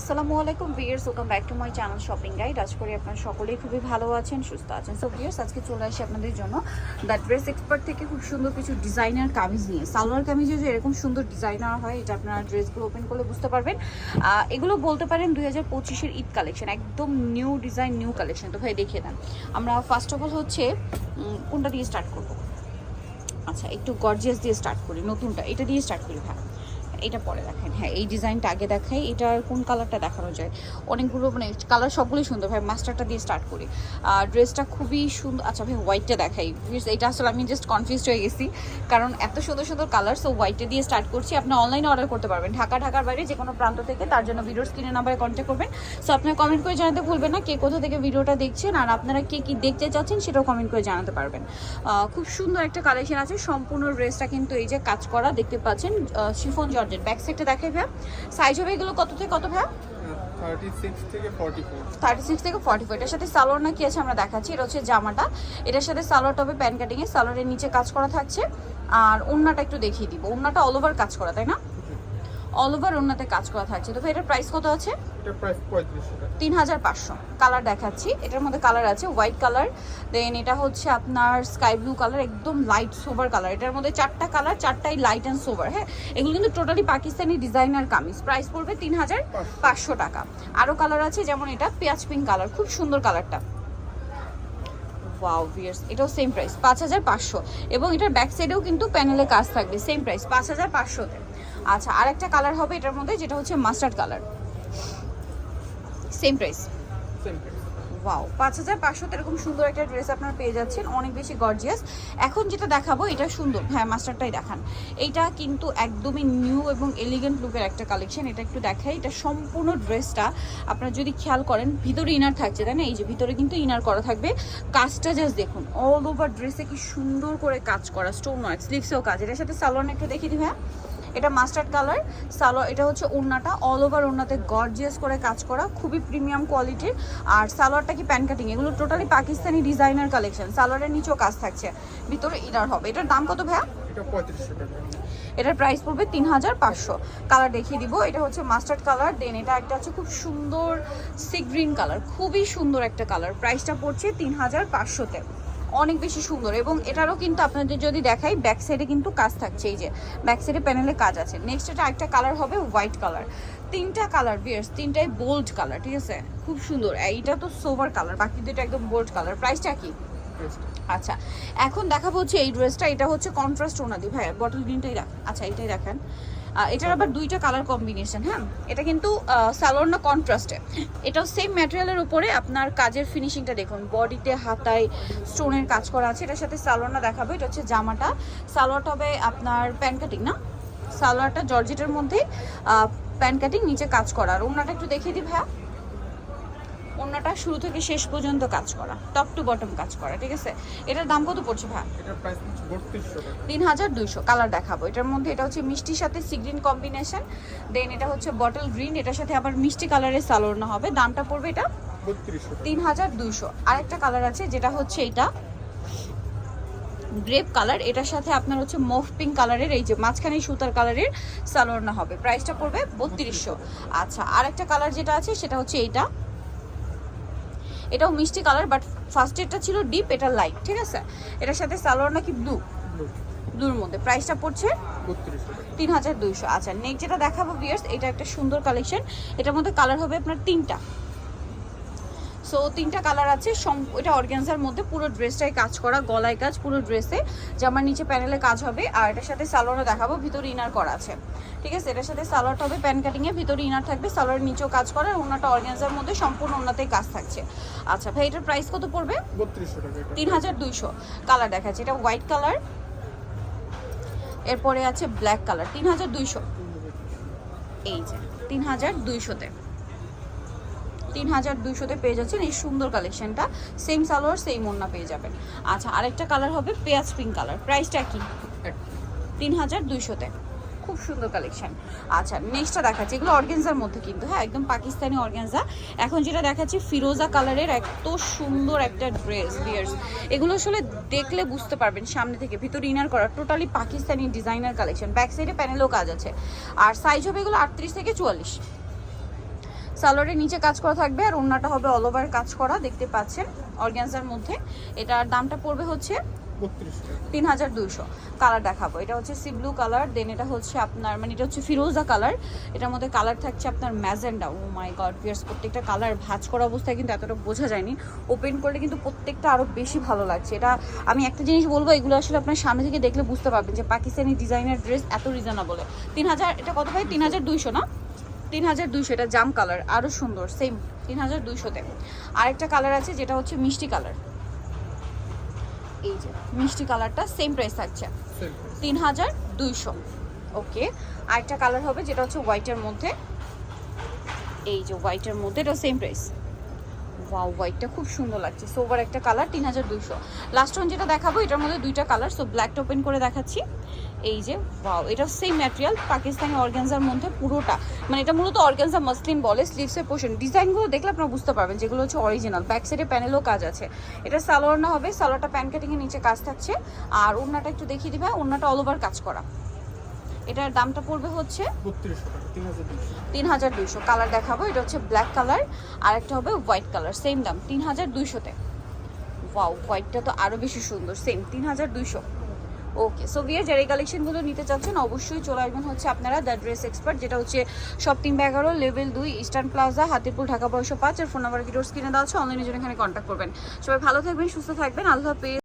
আসসালামু আলাইকুম viewers welcome back to my channel shopping guide আজ করে আপনারা সকলেই খুবই ভালো আছেন, সুস্থ আছেন। সো ভিয়ার্স আজকে চলে আসি আপনাদের জন্য দ্য ড্রেস এক্সপার্ট থেকে খুব সুন্দর কিছু ডিজাইনার কামিজ নিয়ে। সালোয়ার কামিজে যে এরকম সুন্দর ডিজাইনার হয়, এটা আপনারা ড্রেসগুলো ওপেন করলে বুঝতে পারবেন। এগুলো বলতে পারেন দুই হাজার পঁচিশের ঈদ কালেকশন একদম নিউ ডিজাইন নিউ কালেকশন তো ভাই, দেখিয়ে দেন। আমরা ফার্স্ট অফ অল হচ্ছে কোনটা দিয়ে স্টার্ট করব? আচ্ছা একটু গর্জিয়াস দিয়ে স্টার্ট করি, নতুনটা। এটা দিয়ে স্টার্ট করি হ্যাঁ এটা পরে দেখেন। হ্যাঁ এই ডিজাইনটা আগে দেখাই। এটার কোন কালারটা দেখানো যায়? অনেকগুলো মানে কালার সবগুলোই সুন্দর। ভাই, মাস্টারটা দিয়ে স্টার্ট করি। আর ড্রেসটা খুবই সুন্দর আচ্ছা ভাই হোয়াইটটা দেখাই। এটা আসলে আমি জাস্ট কনফিউজ হয়ে গেছি। কারণ এত সুন্দর সুন্দর কালার সো হোয়াইটটা দিয়ে স্টার্ট করছি। আপনি অনলাইনে অর্ডার করতে পারবেন। ঢাকা, ঢাকার বাইরে যে কোনো প্রান্ত থেকে। তার জন্য ভিডিওর স্ক্রিনে নাম্বারে কন্ট্যাক্ট করবেন। সো আপনার কমেন্ট করে জানাতে ভুলবেন না কে কোথা থেকে ভিডিওটা দেখছেন। আর আপনারা কে কি দেখতে চাচ্ছেন সেটাও কমেন্ট করে জানাতে পারবেন। খুব সুন্দর একটা কালেকশন আছে। সম্পূর্ণ ড্রেসটা কিন্তু এই যে কাজ করা, দেখতে পাচ্ছেন শিফন জর্জের ব্যাক সাইডটা দেখাই ভাইয়া। সাইজ হবে এগুলো কত থেকে কত ভাইয়া? থার্টি সিক্স থেকে ফর্টি ফোর থার্টি সিক্স থেকে ফর্টি ফোর এটার সাথে সালোয়ার না কি আছে আমরা দেখাচ্ছি? এটা হচ্ছে জামাটা। এটার সাথে সালোয়ার হবে প্যান কাটিংয়ে সালোয়ারের নিচে কাজ করা থাকছে। আর ওন্নাটা একটু দেখিয়ে দিব। ওন্নাটা অল ওভার কাজ করা তাই না? অল ওভার ওন্নাতে কাজ করা থাকছে। তো ভাই এটার প্রাইস কত আছে? প্রাইস তিন হাজার পাঁচশো। কালার দেখাচ্ছি। এটার মধ্যে কালার আছে হোয়াইট কালার দেন এটা হচ্ছে আপনার স্কাই ব্লু কালার একদম লাইট সোভার কালার এটার মধ্যে চারটা কালার চারটাই লাইট অ্যান্ড সোভার হ্যাঁ? এগুলো কিন্তু totally Pakistani designer kameez. Price পড়বে তিন হাজার পাঁচশো টাকা। আরও কালার আছে যেমন এটা পেঁয়াজ পিঙ্ক কালার খুব সুন্দর কালারটা ওয়াও ভিয়ার্স এটাও সেম প্রাইস পাঁচ হাজার পাঁচশো। এবং এটার ব্যাক সাইডেও কিন্তু প্যানেলে কাজ থাকবে সেম প্রাইস পাঁচ হাজার পাঁচশোতে। আচ্ছা আরেকটা কালার হবে এটার মধ্যে যেটা হচ্ছে mustard colour same price wow পাঁচ হাজার পাঁচশোতে এরকম সুন্দর একটা ড্রেস আপনারা পেয়ে যাচ্ছেন অনেক বেশি গর্জিয়াস এখন যেটা দেখাবো এটা সুন্দর। হ্যাঁ মাস্টারটাই দেখান। এইটা কিন্তু একদমই নিউ এবং এলিগেন্ট লুকের একটা কালেকশন এটা একটু দেখাই। এটা সম্পূর্ণ ড্রেসটা আপনারা যদি খেয়াল করেন ভিতরে ইনার থাকছে তাই না? এই যে ভিতরে কিন্তু ইনার করা থাকবে। কাজটা জাস্ট দেখুন অল ওভার ড্রেসে কি সুন্দর করে কাজ করা স্টোন ওয়ার্ক স্লিভসেও কাজ। এটার সাথে সালোয়ার একটু দেখিয়ে দিই হ্যাঁ এটা মাস্টার্ড কালার সালোয়ার এটা হচ্ছে ওড়নাটা অল ওভার ওড়নাতে গর্জিয়াস করে কাজ করা খুবই প্রিমিয়াম কোয়ালিটির আর সালোয়ারটা কি প্যান কাটিং এগুলো টোটালি পাকিস্তানি ডিজাইনার কালেকশন সালোয়ারের নিচেও কাজ থাকছে ভিতরে ইনার হবে। এটার দাম কত ভাইয়া? এটার প্রাইস পড়বে তিন হাজার পাঁচশো। কালার দেখিয়ে দিব এটা হচ্ছে মাস্টার্ড কালার দেন এটা একটা হচ্ছে খুব সুন্দর সি গ্রিন কালার খুবই সুন্দর একটা কালার প্রাইসটা পড়ছে তিন হাজার পাঁচশোতে। অনেক বেশি সুন্দর এবং এটারও কিন্তু আপনাদের যদি দেখাই ব্যাক সাইডে কিন্তু কাজ থাকছে, এই যে ব্যাক সাইডে প্যানেলে কাজ আছে। নেক্সট এটা একটা কালার হবে হোয়াইট কালার তিনটা কালার বিয়ার্স তিনটাই বোল্ড কালার ঠিক আছে? খুব সুন্দর। এইটা তো সোভার কালার বাকি দুটো একদম বোল্ড কালার প্রাইসটা কি? আচ্ছা এখন দেখাবো হচ্ছে এই ড্রেসটা এটা হচ্ছে কন্ট্রাস্ট ওনাদি ভাই বটল গ্রিনটাই রাখ আচ্ছা এটাই রাখেন এটার আবার দুইটা কালার কম্বিনেশন হ্যাঁ? এটা কিন্তু স্যালোর না কন্ট্রাস্টে এটাও সেম ম্যাটেরিয়ালের উপরে আপনার কাজের ফিনিশিংটা দেখুন বডিতে হাতায় স্টোনের কাজ করা আছে। এটার সাথে সালোয়ারটা দেখাবো, এটা হচ্ছে জামাটা। সালোয়ারটা হবে আপনার প্যান কাটিং না? সালোয়ারটা জর্জেটের মধ্যে প্যান কাটিং নিচে কাজ করা। আর ওনাটা একটু দেখিয়ে দিই ভাইয়া। ওনাটা শুরু থেকে শেষ পর্যন্ত কাজ করা টপ টু বটম কাজ করা ঠিক আছে? এটার দাম কত পড়ছে ভাই? এটার প্রাইস হচ্ছে বত্রিশশো টাকা। তিন হাজার দুইশো কালার দেখাবো। এটার মধ্যে এটা হচ্ছে মিষ্টির সাথে সিগ্রিন কম্বিনেশন দেন এটা হচ্ছে বটল গ্রিন এটার সাথে আবার মিষ্টি কালারের সালোয়ার হবে। দামটা পড়বে এটা তিন হাজার দুইশো। আরেকটা কালার আছে যেটা হচ্ছে এটা গ্রেপ কালার এটার সাথে আপনার হচ্ছে মফ পিঙ্ক কালারের এই যে মাঝখানে সুতার কালারের সালোয়ার হবে। প্রাইসটা পড়বে বত্রিশশো। আচ্ছা আরেকটা কালার যেটা আছে সেটা হচ্ছে এইটা। এটাও মিষ্টি কালার বাট ফার্স্ট এটা ছিল ডিপ এটা লাইট ঠিক আছে? এটার সাথে সালোয়ার নাকি ব্লু ব্লু ব্লুর মধ্যে। প্রাইসটা পড়ছে তিন হাজার দুইশো। আচ্ছা নেক্সট যেটা দেখাবো বিয়ার্স এটা একটা সুন্দর কালেকশন এটার মধ্যে কালার হবে আপনার তিনটা। সো তিনটা কালার আছে। সম- এটা অর্গ্যানজার মধ্যে পুরো ড্রেসটাই কাজ করা গলায় কাজ পুরো ড্রেসে জামার নিচে প্যানেলে কাজ হবে। আর এটার সাথে সালোয়ারও দেখাবো ভিতরে ইনার করা আছে। ঠিক আছে? এটার সাথে সালোয়ারটা হবে প্যান কাটিংয়ে ভিতরে ইনার থাকবে সালোয়ারের নিচেও কাজ করা। আর ওনাটা অর্গ্যানজার মধ্যে সম্পূর্ণ ওনাতেই কাজ থাকছে। আচ্ছা ভাই এটার প্রাইস কত পড়বে? তিন হাজার দুইশো। কালার দেখাচ্ছে। এটা হোয়াইট কালার এরপরে আছে ব্ল্যাক কালার তিন হাজার দুইশো। এই যে তিন হাজার দুইশোতে। তিন হাজার দুইশোতে পেয়ে যাচ্ছেন এই সুন্দর কালেকশনটা সেম সালোয়ার সেম ওন্না পেয়ে যাবেন। আচ্ছা আরেকটা কালার হবে পেঁয়াজ পিঙ্ক কালার প্রাইসটা কি? তিন হাজার দুইশোতে। খুব সুন্দর কালেকশন আচ্ছা নেক্সটটা দেখাচ্ছি। এগুলো অর্গেনজার মধ্যে কিন্তু হ্যাঁ একদম পাকিস্তানি অর্গেনজা এখন যেটা দেখাচ্ছি ফিরোজা কালারের এত সুন্দর একটা ড্রেস বিয়ার্স এগুলো আসলে দেখলে বুঝতে পারবেন সামনে থেকে। ভিতরে ইনার করা totally Pakistani designer collection back সাইডে প্যানেলও কাজ আছে। আর সাইজ হবে এগুলো আটত্রিশ থেকে চুয়াল্লিশ। সালোয়ারের নিচে কাজ করা থাকবে আর ওড়নাটা হবে অল ওভার কাজ করা, দেখতে পাচ্ছেন অর্গ্যানজার মধ্যে। এটার দামটা পড়বে হচ্ছে তিন হাজার দুইশো। কালার দেখাবো। এটা হচ্ছে সি ব্লু কালার দেন এটা হচ্ছে আপনার মানে এটা হচ্ছে ফিরোজা কালার এটার মধ্যে কালার থাকছে আপনার magenta. Oh my god viewers প্রত্যেকটা কালার ভাঁজ করা অবস্থায় কিন্তু এতটা বোঝা যায়নি। ওপেন করলে কিন্তু প্রত্যেকটা আরও বেশি ভালো লাগছে। এটা আমি একটা জিনিস বলব, এগুলো আসলে আপনার সামনে থেকে দেখলে বুঝতে পারবেন যে পাকিস্তানি ডিজাইনের ড্রেস এত রিজনেবল তিন হাজার, এটা কত ভাই? তিন হাজার দুইশো না? তিন হাজার দুইশো এটা জাম কালার আরও সুন্দর সেম তিন হাজার দুইশোতে। আরেকটা কালার আছে যেটা হচ্ছে মিষ্টি কালার এই যে মিষ্টি কালারটা সেম প্রাইস থাকছে। তিন হাজার দুইশো ওকে আরেকটা কালার হবে যেটা হচ্ছে হোয়াইটের মধ্যে। এই যে হোয়াইটের মধ্যে এটা সেম প্রাইস ওয়াও হোয়াইটটা খুব সুন্দর লাগছে। সোবার একটা কালার তিন হাজার দুইশো। লাস্ট ওয়ান যেটা দেখাবো, এটার মধ্যে দুইটা কালার সো ব্ল্যাকটা ওপেন করে দেখাচ্ছি। এই যে ওয়াও এটা সেম ম্যাটেরিয়াল পাকিস্তানি অর্গানজার মধ্যে পুরোটা। মানে এটা মূলত অর্গানজা মাসলিন বলে স্লিভসের পোর্শন ডিজাইনগুলো দেখলে আপনারা বুঝতে পারবেন যেগুলো হচ্ছে অরিজিনাল ব্যাক সাইডে প্যানেলও কাজ আছে। এটা সালোয়ার না হবে, সালোয়ারটা প্যান কাটিংয়ের নিচে কাজ থাকছে। আর ওড়নাটা একটু দেখিয়ে দিবে, ওড়নাটা অল ওভার কাজ করা। এটার দামটা পড়বে হচ্ছে তিন হাজার দুইশো। কালার দেখাবো এটা হচ্ছে ব্ল্যাক কালার আর একটা হবে হোয়াইট কালার সেম দাম তিন হাজার দুইশোতে ওয়াও হোয়াইটটা তো আরও বেশি সুন্দর সেম তিন হাজার দুইশো ওকে সো বিয়ার যারা এই কালেকশনগুলো নিতে চাচ্ছেন অবশ্যই চলে আসবেন হচ্ছে আপনারা দ্য ড্রেস এক্সপার্ট যেটা হচ্ছে শপ তিন এগারো লেভেল দুই ইস্টার্ন প্লাজা হাতিপুর ঢাকা বয়স পাঁচ আর ফোন নাম্বার ভিডিওস কিনে দেওয়া আছে অনলাইনের জন্য এখানে কন্ট্যাক্ট করবেন। সবাই ভালো থাকবেন সুস্থ থাকবেন আল্লাহ হাফেজ।